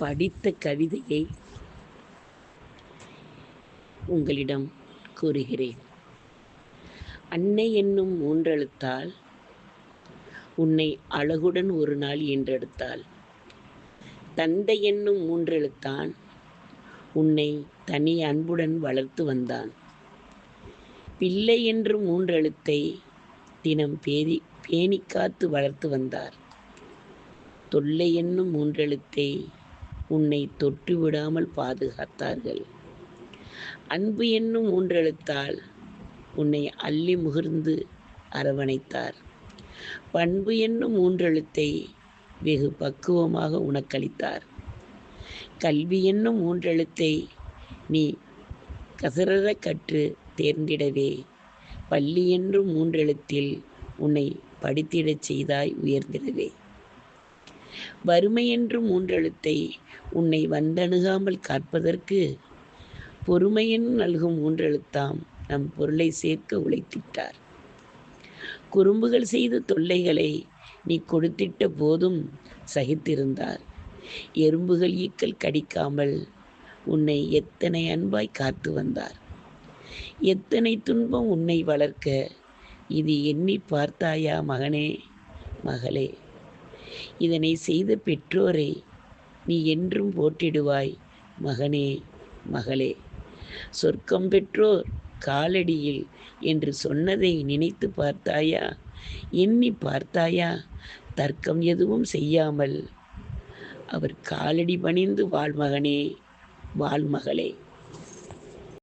படித்த கவிதையை உங்களிடம் கூறுகிறேன். அன்னை என்னும் மூன்றெழுத்தால் உன்னை அழகுடன் ஒரு நாள் என்றெடுத்தாள் தந்தை என்னும் மூன்றெழுத்தான் உன்னை தனி அன்புடன் வளர்த்து வந்தான். பிள்ளை என்று மூன்றெழுத்தை தினம் பேதி பேணிக்காத்து வளர்த்து வந்தார். தொல்லை என்னும் மூன்றெழுத்தை உன்னை தொட்டு விடாமல் பாதுகாத்தார்கள். அன்பு என்னும் மூன்றெழுத்தால் உன்னை அள்ளி முகிர்ந்து அரவணைத்தார். பண்பு என்னும் மூன்றெழுத்தை வெகு பக்குவமாக உனக்களித்தார். கல்வி என்னும் மூன்றெழுத்தை நீ கசரற கற்று தேர்ந்திடவே. பள்ளி என்றும் மூன்றெழுத்தில் உன்னை படித்திடச் செய்தாய் உயர்ந்திடவே. வறுமை என்றும் மூன்றெழுத்தை உன்னை வந்தணுகாமல் காப்பதற்கு பொறுமையின் நல்கும் மூன்றெழுத்தாம் நம் பொருளை சேர்க்க உழைத்திட்டார். குறும்புகள் செய்த தொல்லைகளை நீ கொடுத்திட்ட போதும் சகித்திருந்தார். எறும்புகள் ஈக்கள் கடிக்காமல் உன்னை எத்தனை அன்பாய் காத்து வந்தார். எத்தனை துன்பம் உன்னை வளர்க்க இது எண்ணி பார்த்தாயா மகனே மகளே? இதனை செய்த பெற்றோரை நீ என்றும் போட்டிடுவாய் மகனே மகளே. சொர்க்கம் பெற்றோர் காலடியில் என்று சொன்னதை நினைத்து பார்த்தாயா? எண்ணி பார்த்தாயா? தர்க்கம் எதுவும் செய்யாமல். அவர் காலடி பணிந்து வாழ்மகனே வாழ்மகளே